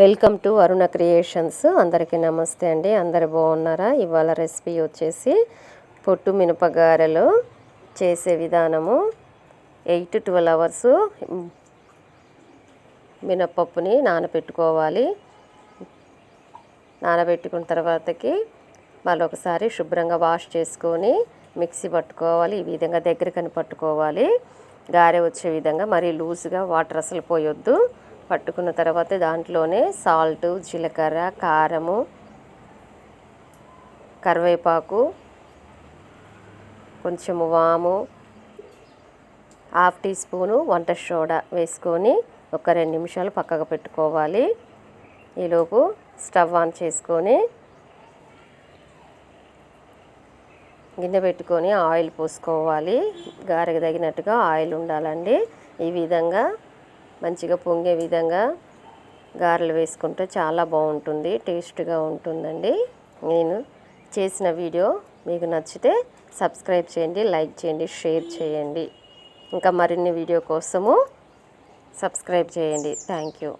Welcome to Aruna creations. అందరికీ నమస్తే అండి. అందరు బాగున్నారా? ఇవాళ రెసిపీ వచ్చేసి పొట్టు మినపగారెలు చేసే విధానము. ఎయిట్ ట్వెల్వ్ అవర్స్ మినపప్పుని నానబెట్టుకోవాలి. నానబెట్టుకున్న తర్వాతకి మళ్ళీ ఒకసారి శుభ్రంగా వాష్ చేసుకొని మిక్సీ పట్టుకోవాలి. ఈ విధంగా దగ్గరకని పట్టుకోవాలి. గారె వచ్చే విధంగా మరీ లూజ్గా వాటర్ అసలు పోయొద్దు. పట్టుకున్న తర్వాత దాంట్లోనే సాల్ట్ జీలకర్ర కారము కరివేపాకు కొంచెము వాము హాఫ్ టీ స్పూను వంట సోడా వేసుకొని ఒక రెండు నిమిషాలు పక్కకు పెట్టుకోవాలి. ఈలోపు స్టవ్ ఆన్ చేసుకొని గిన్నె పెట్టుకొని ఆయిల్ పోసుకోవాలి. గారెకి తగినట్టుగా ఆయిల్ ఉండాలండి. ఈ విధంగా మంచిగా పొంగే విధంగా గారెలు వేసుకుంటే చాలా బాగుంటుంది టేస్ట్గా ఉంటుందండి. నేను చేసిన వీడియో మీకు నచ్చితే సబ్స్క్రైబ్ చేయండి లైక్ చేయండి షేర్ చేయండి. ఇంకా మరిన్ని వీడియో కోసము సబ్స్క్రైబ్ చేయండి. Thank you.